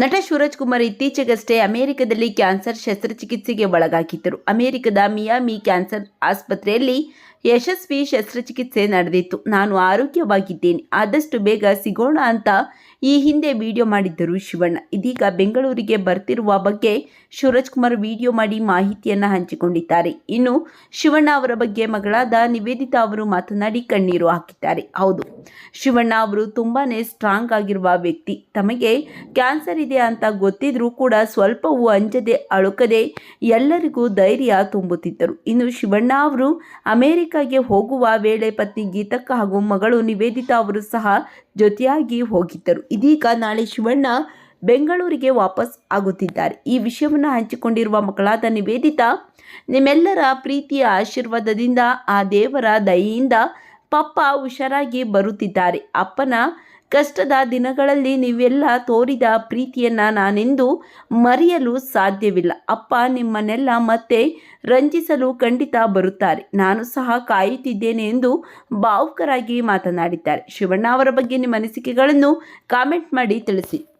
ನಟ ಶಿವರಾಜ್ ಕುಮಾರ್ ಇತ್ತೀಚೆಗಷ್ಟೇ ಅಮೆರಿಕದಲ್ಲಿ ಕ್ಯಾನ್ಸರ್ ಶಸ್ತ್ರಚಿಕಿತ್ಸೆಗೆ ಒಳಗಾಗಿದ್ದರು. ಅಮೆರಿಕದ ಮಿಯಾಮಿ ಕ್ಯಾನ್ಸರ್ ಆಸ್ಪತ್ರೆಯಲ್ಲಿ ಯಶಸ್ವಿ ಶಸ್ತ್ರಚಿಕಿತ್ಸೆ ನಡೆದಿತ್ತು. ನಾನು ಆರೋಗ್ಯವಾಗಿದ್ದೇನೆ. ಆದಷ್ಟು ಬೇಗ ಸಿಗೋಣ ಅಂತ ಈ ಹಿಂದೆ ವಿಡಿಯೋ ಮಾಡಿದ್ದರು ಶಿವಣ್ಣ. ಇದೀಗ ಬೆಂಗಳೂರಿಗೆ ಬರ್ತಿರುವ ಬಗ್ಗೆ ಶಿವರಾಜ್ ಕುಮಾರ್ ವಿಡಿಯೋ ಮಾಡಿ ಮಾಹಿತಿಯನ್ನು ಹಂಚಿಕೊಂಡಿದ್ದಾರೆ. ಇನ್ನು ಶಿವಣ್ಣ ಅವರ ಬಗ್ಗೆ ಮಗಳಾದ ನಿವೇದಿತಾ ಅವರು ಮಾತನಾಡಿ ಕಣ್ಣೀರು ಹಾಕಿದ್ದಾರೆ. ಹೌದು, ಶಿವಣ್ಣ ಅವರು ತುಂಬಾನೇ ಸ್ಟ್ರಾಂಗ್ ಆಗಿರುವ ವ್ಯಕ್ತಿ. ತಮಗೆ ಕ್ಯಾನ್ಸರ್ ಇದೆ ಅಂತ ಗೊತ್ತಿದ್ರೂ ಕೂಡ ಸ್ವಲ್ಪವೂ ಅಂಜದೆ ಅಳುಕದೆ ಎಲ್ಲರಿಗೂ ಧೈರ್ಯ ತುಂಬುತ್ತಿದ್ದರು. ಇನ್ನು ಶಿವಣ್ಣ ಅವರು ಅಮೆರಿಕಾಗೆ ಹೋಗುವ ವೇಳೆ ಪತ್ನಿ ಗೀತಕ್ಕ ಹಾಗೂ ಮಗಳು ನಿವೇದಿತಾ ಅವರು ಸಹ ಜೊತೆಯಾಗಿ ಹೋಗಿದ್ದರು. ಇದೀಗ ನಾಳೆ ಶಿವಣ್ಣ ಬೆಂಗಳೂರಿಗೆ ವಾಪಸ್ ಆಗುತ್ತಿದ್ದಾರೆ. ಈ ವಿಷಯವನ್ನು ಹಂಚಿಕೊಂಡಿರುವ ಮಕ್ಕಳಾದ ನಿವೇದಿತಾ, ನಿಮ್ಮೆಲ್ಲರ ಪ್ರೀತಿಯ ಆಶೀರ್ವಾದದಿಂದ ಆ ದೇವರ ದಯೆಯಿಂದ ಪಪ್ಪ ಹುಷಾರಾಗಿ ಬರುತ್ತಿದ್ದಾರೆ. ಅಪ್ಪನ ಕಷ್ಟದ ದಿನಗಳಲ್ಲಿ ನೀವೆಲ್ಲ ತೋರಿದ ಪ್ರೀತಿಯನ್ನು ನಾನೆಂದು ಮರೆಯಲು ಸಾಧ್ಯವಿಲ್ಲ. ಅಪ್ಪ ನಿಮ್ಮನ್ನೆಲ್ಲ ಮತ್ತೆ ರಂಜಿಸಲು ಖಂಡಿತ ಬರುತ್ತಾರೆ. ನಾನು ಸಹ ಕಾಯುತ್ತಿದ್ದೇನೆ ಎಂದು ಭಾವುಕರಾಗಿ ಮಾತನಾಡಿದ್ದಾರೆ. ಶಿವಣ್ಣ ಅವರ ಬಗ್ಗೆ ನಿಮ್ಮ ಅನಿಸಿಕೆಗಳನ್ನು ಕಾಮೆಂಟ್ ಮಾಡಿ ತಿಳಿಸಿ.